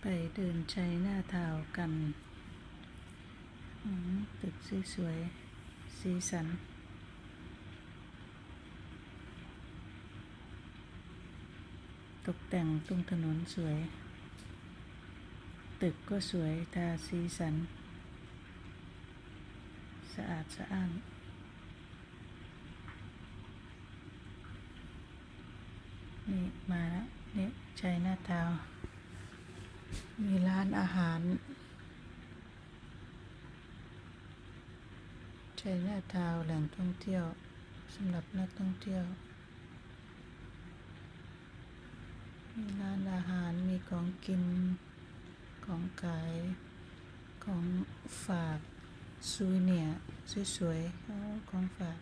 ไปเดินใช้หน้าทาวกันตึกสวยๆสีสัน ตกแต่งตรงถนนสวย ตึกก็สวยทาสีสัน สะอาดสะอ้านนี่ มาแล้วนี่ชัยนาทาวน์ มีร้านอาหารชัยนาทาวแหล่งท่องเที่ยวสำหรับนักท่องเที่ยว มีร้านอาหารมีของกิน ของขาย ของฝากซูเนียสวยๆของฝาก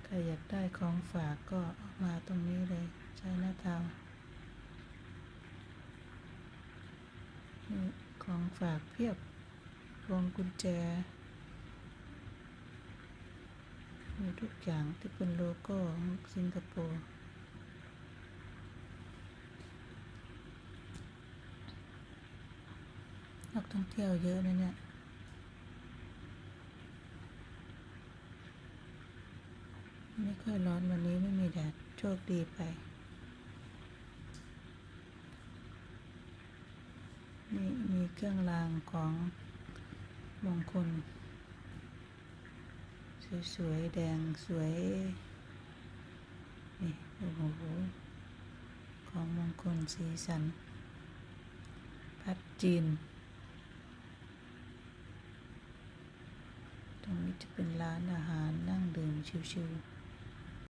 ใค รอยากได้ของฝากก็มาตรงนี้เลยใช้หน้าทาวนี่ของฝากเพียบพวงกุญแจ มีทุกอย่างที่เป็นโลโก้ของสิงคโปร์นักท่องเที่ยวเยอะนะเนี่ย ไม่ค่อยร้อนวันนี้ไม่มีแดด โชคดีไป นี่มีเครื่องรางของมงคล สวยๆ แดงสวย นี่ โอ้โห ของมงคลสีสัน พัดจีน ตรงนี้จะเป็นร้านอาหารนั่งดื่มชิวๆ